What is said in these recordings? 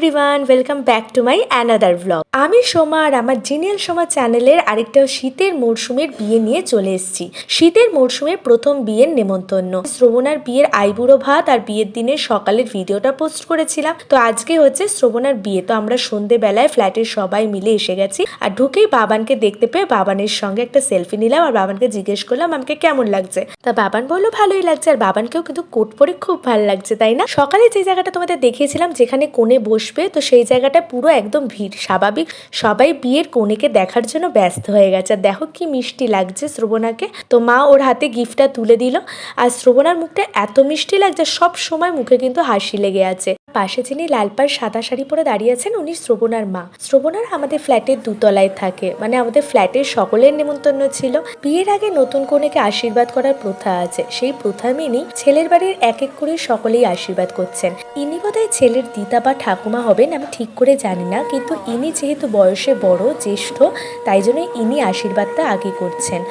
hello everyone welcome back to my another blog আমি সোমা আর আমার জিনিয়াল সোমা চ্যানেলের আরেকটা শীতের মরশুমের বিয়ে নিয়ে চলে এসেছি। শীতের মরশুমের প্রথম বিয়ের নেমন্তন্ন। শ্রবণার বিয়ের আইবুড়ো ভাত আর বিয়ের দিনের সকালের ভিডিওটা পোস্ট করেছিলাম। তো আজকে হচ্ছে শ্রবণার বিয়ে। তো আমরা সন্ধেবেলায় ফ্ল্যাটের সবাই মিলে এসে গেছি আর ঢুকেই বাবানকে দেখতে পেয়ে বাবানের সঙ্গে একটা সেলফি নিলাম আর বাবানকে জিজ্ঞেস করলাম, আমাকে কেমন লাগছে? তা বাবান বলল, ভালোই লাগছে আর বাবানকেও কিন্তু কোট পরে খুব ভালো লাগছে, তাই না? সকালে যে জায়গাটা তোমাদের দেখিয়েছিলাম যেখানে কোণে বসবে, তো সেই জায়গাটা পুরো একদম ভিড়। স্বাভাবিক সবাই বিয়ের কনেকে দেখার জন্য ব্যস্ত হয়ে গেছে। দেখো কি মিষ্টি লাগছে শ্রবণাকে। তো মা ওর হাতে গিফটটা তুলে দিল। আর শ্রবণার মুখটা এত মিষ্টি লাগছে, সব সময় মুখে কিন্তু হাসি লেগে আছে। পাশে যিনি লাল পাড় সাদা শাড়ি পরে দাঁড়িয়ে আছেন, উনি শ্রবণার মা। শ্রবণার আমাদের ফ্ল্যাটের দুতলায় থাকে। মানে আমাদের ফ্ল্যাটের সকলের নেমন্তন্ন ছিল। বিয়ের আগে নতুন কনেকে আশীর্বাদ করার প্রথা আছে। সেই প্রথা মেনেই ছেলের বাড়ির এক এক করে সকলেই আশীর্বাদ করছেন। ইনি বোধহয় ছেলের দিদা বা ঠাকুমা হবেন, আমি ঠিক করে জানি না। কিন্তু ইনি যেহেতু বয়সে বড়, জ্যেষ্ঠ, তাই জন্য ইনি আশীর্বাদটা আগে করছেন।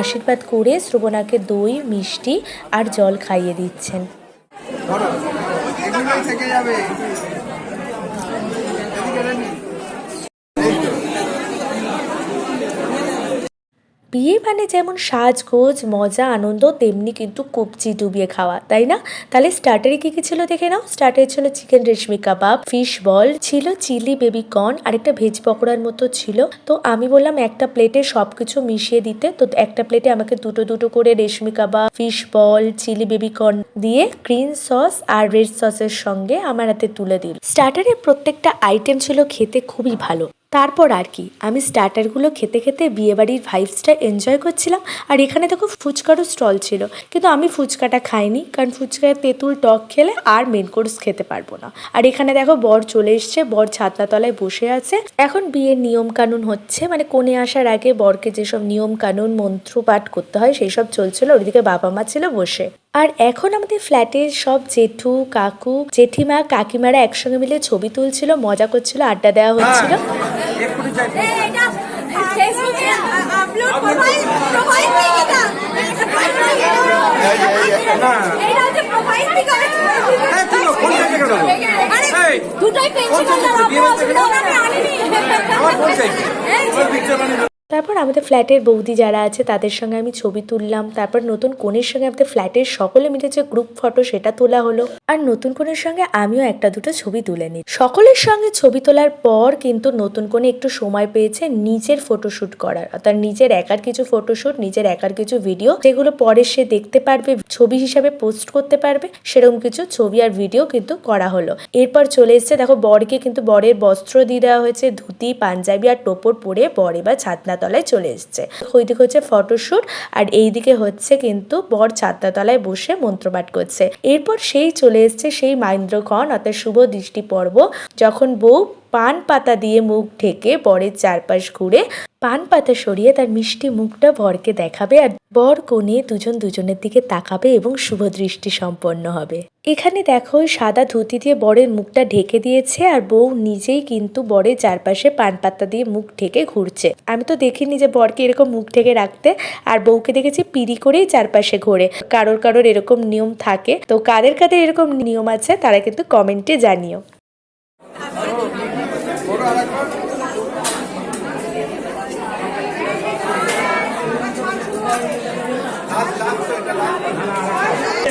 আশীর্বাদ করে শ্রবণাকে দই, মিষ্টি আর জল খাইয়ে দিচ্ছেন এদিকে রে নি। এই তো। বিয়ে মানে যেমন সাজগোজ, মজা, আনন্দ, তেমনি কিন্তু কবজি ডুবিয়ে খাওয়া, তাই না? তাহলে স্টার্টারে কি কি ছিল দেখে নাও? স্টার্টারে ছিল চিকেন রেশমি কাবাব ফিশ বল ছিল চিলি বেবি কর্ন আর একটা ভেজ পকোড়ার মতো ছিল। তো আমি বললাম একটা প্লেটে সব কিছু মিশিয়ে দিতে, তো একটা প্লেটে আমাকে দুটো দুটো করে reshmi kabab fish ball chilli baby corn দিয়ে গ্রিন সস আর রেড সসের সঙ্গে আমার হাতে তুলে দিল। স্টার্টারের প্রত্যেকটা আইটেম ছিল খেতে খুবই ভালো। তারপর আর কি, আমি স্টার্টারগুলো খেতে খেতে বিয়েবাড়ির ভাইবসটা এনজয় করছিলাম। আর এখানে দেখো ফুচকারও স্টল ছিল, কিন্তু আমি ফুচকাটা খাইনি, কারণ ফুচকায় তেঁতুল, টক খেলে আর মেন কোর্স খেতে পারব না। আর এখানে দেখো বর চলে এসছে, বর ছাতনা তলায় বসে আছে। এখন বিয়ের নিয়ম কানুন হচ্ছে মানে কোণে আসার আগে বরকে যেসব নিয়ম কানুন মন্ত্র পাঠ করতে হয়, সেই সব চলছিল ওইদিকে বাবা মা ছিল বসে। আর এখন আমাদের ফ্ল্যাটের সব জেঠু, কাকু, জেঠিমা, কাকিমারা একসঙ্গে মিলে ছবি তুলছিল, মজা করছিল, আড্ডা দেওয়া হচ্ছিল। এক্ষুনি চাই ফেসবুকে আপলোড প্রোফাইল প্রোফাইল না। এটা হচ্ছে প্রোফাইল পিক হ্যাঁ, থেকে? আরে দুটোই আমার ফোন চাই। পিকচার। তারপর আমাদের ফ্ল্যাটের বৌদি যারা আছে, তাদের সঙ্গে আমি ছবি তুললাম। তারপর নতুন কনের সঙ্গে আমাদের ফ্ল্যাটের সকলে মিলে যে গ্রুপ ফটো সেটা তোলা হলো। আর নতুন কনের সঙ্গে আমিও একটা দুটো ছবি তুলে নিই। সকলের সঙ্গে ছবি তোলার পর কিন্তু নতুন কোণে একটু সময় পেয়েছে নিজের ফটোশ্যুট করার। অর্থাৎ নিজের একার কিছু ফটোশ্যুট নিজের একার কিছু ভিডিও যেগুলো পরে সে দেখতে পারবে, ছবি হিসাবে পোস্ট করতে পারবে, সেরকম কিছু ছবি আর ভিডিও কিন্তু করা হলো। এরপর চলে এসছে, দেখো বরকে কিন্তু বরের বস্ত্র দিয়ে দেওয়া হয়েছে, ধুতি, পাঞ্জাবি আর টোপর পরে বর এবার ছাতনাতলায় চলে এসছে। ওইদিকে হচ্ছে ফটোশ্যুট আর এইদিকে হচ্ছে কিন্তু বর ছাতনাতলায় বসে মন্ত্রপাঠ করছে। এরপর সেই চলে এসছে সেই মাইন্দ্রক্ষণ, অর্থাৎ শুভ দৃষ্টি পর্ব যখন বউ পান পাতা দিয়ে মুখ ঢেকে বরের চারপাশ ঘুরে পান পাতা সরিয়ে তার মিষ্টি মুখটা বরকে দেখাবে আর বর কোণে দুজন দুজনের দিকে তাকাবে এবং শুভ দৃষ্টি সম্পন্ন হবে। এখানে দেখো সাদা ধুতি দিয়ে বরের মুখটা ঢেকে দিয়েছে আর বউ নিজেই কিন্তু বরের চারপাশে পান পাতা দিয়ে মুখ ঢেকে ঘুরছে। আমি তো দেখিনি যে বরকে এরকম মুখ ঢেকে রাখতে আর বউকে দেখেছি পিড়ি করেই চারপাশে ঘোরে। কারোর কারোর এরকম নিয়ম থাকে। তো কাদের কাদের এরকম নিয়ম আছে তারা কিন্তু কমেন্টে জানিও ওর আরেকবার। লাস্ট, লাস্ট তো এটা লাস্ট। এটা টান রাখুন, এইটা, এইটা, এইটা আমি ধরছি, তুমি ওইদিকে দাও। বাবা করছে, ওইদিকে টান করো, এই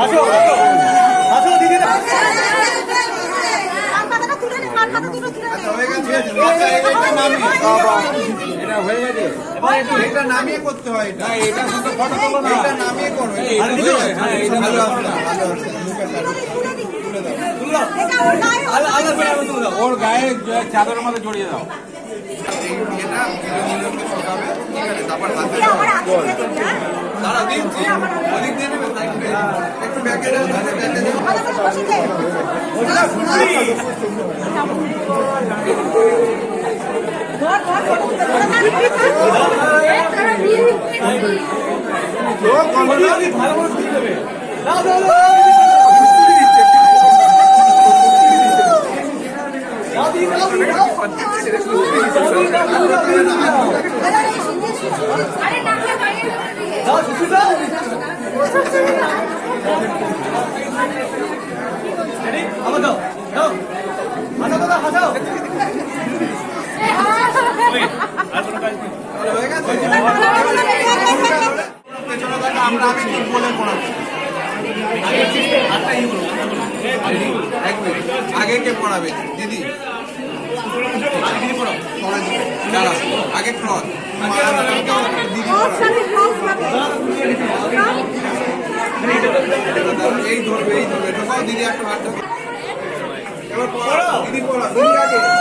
নে নে হয়ে গেছে, আচ্ছা, এটা নামিয়ে। হয়ে করতে হয় এটা। নামিয়ে করো, হয়ে। ভালো ভালো। এটা ওর গায়ে চাদরের মধ্যে জড়িয়ে দাও দিয়ে দিবি, একটু ব্যাকে ভালো করে বসে দে। ধর, ধর, ধর, ধর, আরে না, না, বাইরে হয়ে গেছে পেছনে দেখা আমরা আগে ঠিক বলে পড়াবো এক মিনিট আগে কে পড়াবে, দিদি। আগে ক্রস। এই ধরবে এই ধরবে। ঢোকাও, দিদি একটা পড়াও, দিদি পড়াও। দিদি আগে।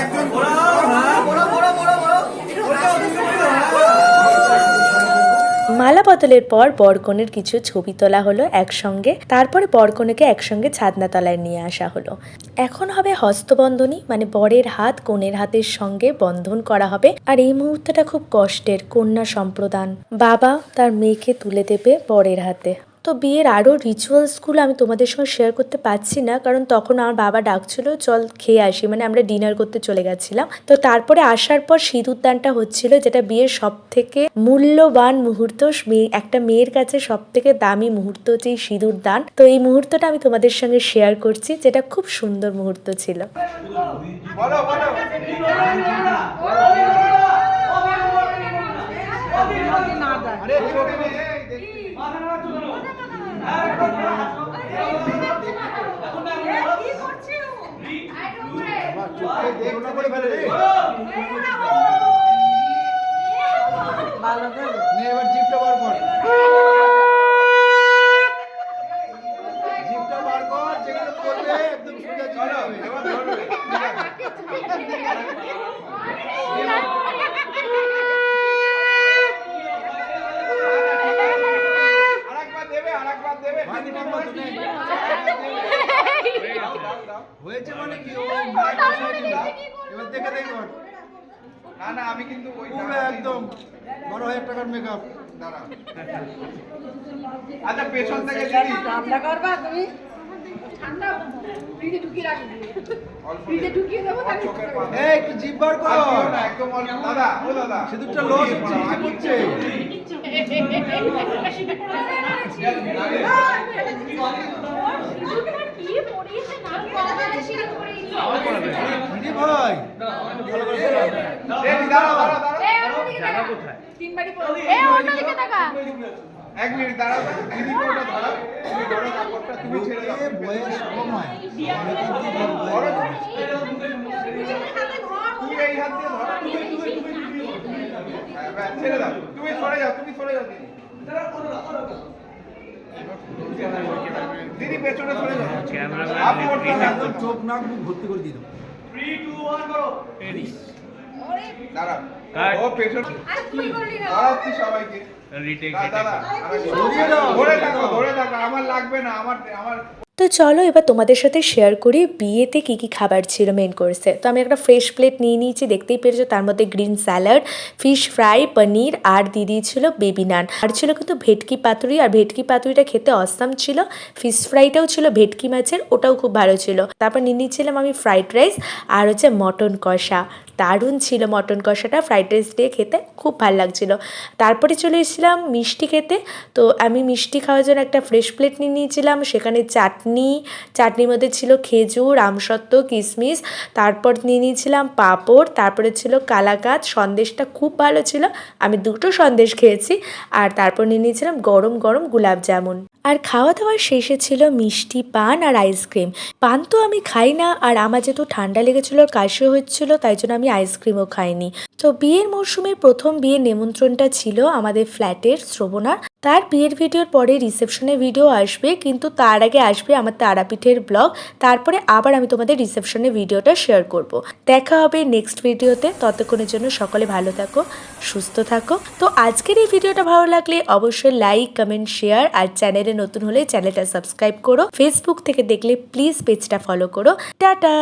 একজন পড়াও। মালা বদলের পর বরকনের কিছু ছবি তোলা হলো একসঙ্গে। তারপরে বরকনেকে একসঙ্গে ছাদনাতলায় নিয়ে আসা হলো। এখন হবে হস্তবন্ধনী মানে বরের হাত কনের হাতের সঙ্গে বন্ধন করা হবে। আর এই মুহূর্তটা খুব কষ্টের কন্যা সম্প্রদান। বাবা তার মেয়েকে তুলে দেবে বরের হাতে। তো বিয়ের আরও রিচুয়ালসগুলো আমি তোমাদের সঙ্গে শেয়ার করতে পারছি না কারণ তখন আমার বাবা ডাকছিল চল খেয়ে আসি। মানে আমরা ডিনার করতে চলে গেছিলাম। তো তারপরে আসার পর সিঁদুরদানটা হচ্ছিল যেটা বিয়ের সব থেকে মূল্যবান মুহূর্ত। মেয়ে- একটা মেয়ের কাছে সব থেকে দামি মুহূর্ত হচ্ছে এই সিঁদুর দান। তো এই মুহূর্তটা আমি তোমাদের সঙ্গে শেয়ার করছি যেটা খুব সুন্দর মুহূর্ত ছিল। নে, أربعة বারো মেকআপ। দাঁড়া। আচ্ছা পেছন থেকে দিদি রান্না করবা তুমি? ঠান্ডা ফ্রিজে ঢুকিয়ে রাখবি। ফ্রিজে ঢুকিয়ে দেবো এই একটু জিভ বার আর না, একদম দাদা ও দাদা। সিঁদুরটা লস হচ্ছে কি করছে ভাই। এই দাঁড়া দাঁড়া দাঁড়া এক মিনিট দাঁড়া দিদি কোনটা ধরো তুমি ধরো কাপড়টা তুমি ছেড়ে দাও। এ বয়স ধরো তুমি এই হাত দিয়ে ধরো। তুমি তুমি তুমি তুমি হ্যাঁ, ব্যাস, ছেড়ে দাও। তুমি সরে যাও তুমি সরে যাও দিদি। দিদি পেছনে সরে যাও। আপনি ওঠতে হবে, একদম চোখ নাক ভর্তি করে দিয়ে দেবো দাঁড়া ও পেছনে। দাঁড়াচ্ছি সবাইকে। দাদা দাদা সরিয়ে দাও। ধরে থাকো ধরে থাকো। আমার লাগবে না আমার আমার তো চলো এবার তোমাদের সাথে শেয়ার করি বিয়েতে কি কি খাবার ছিল মেন কোর্সে তো আমি একটা ফ্রেশ প্লেট নিয়ে নিয়েছি, দেখতেই পেরেছ তার মধ্যে green salad fish fry paneer আর দিয়ে দিয়েছিল বেবি নান আর ছিল কিন্তু ভেটকি পাতুরি, আর ভেটকি পাতুরিটা খেতে অসাম ছিল। ফিশ ফ্রাইটাও ছিল ভেটকি মাছের, ওটাও খুব ভালো ছিল। তারপর নিয়ে নিয়েছিলাম আমি ফ্রাইড রাইস আর হচ্ছে মটন কষা। দারুণ ছিল মটন কষাটা ফ্রাইড রাইস দিয়ে খেতে খুব ভালো লাগছিল। তারপরে চলে এসেছিলাম মিষ্টি খেতে। তো আমি মিষ্টি খাওয়ার জন্য একটা ফ্রেশ প্লেট নিয়ে নিয়েছিলাম, সেখানে চাটনি। চাটনির মধ্যে ছিল খেজুর, আমসত্ত্ব কিশমিশ তারপর নিয়ে নিয়েছিলাম পাঁপড়, তারপরে ছিল কালাকাত সন্দেশটা খুব ভালো ছিল। আমি দুটো সন্দেশ খেয়েছি। আর তারপর নিয়ে নিয়েছিলাম গরম গরম গুলাব জামুন। আর খাওয়া দাওয়ার শেষে ছিল মিষ্টি পান আর আইসক্রিম। পান তো আমি খাই না আর আমার যেহেতু ঠান্ডা লেগেছিল আর কাশিও হচ্ছিল, তাই জন্য আমি আইসক্রিমও খাইনি। তো বিয়ের মরশুমের প্রথম বিয়ের নেমন্ত্রণটা ছিল আমাদের ফ্ল্যাটের শ্রবণার তার বিয়ের ভিডিওর পরে রিসেপশনের ভিডিও আসবে, কিন্তু তার আগে আসবে আমার তারাপীঠের ব্লগ। তারপরে আবার আমি তোমাদের রিসেপশনের ভিডিওটা শেয়ার করব। দেখা হবে নেক্সট ভিডিওতে। ততক্ষণের জন্য সকলে ভালো থাকো, সুস্থ থাকো। তো আজকের এই ভিডিওটা ভালো লাগলে অবশ্যই লাইক, কমেন্ট, শেয়ার আর নতুন হলে চ্যানেলটা সাবস্ক্রাইব করো। ফেসবুক থেকে দেখলে প্লিজ পেজটা ফলো করো। টাটা!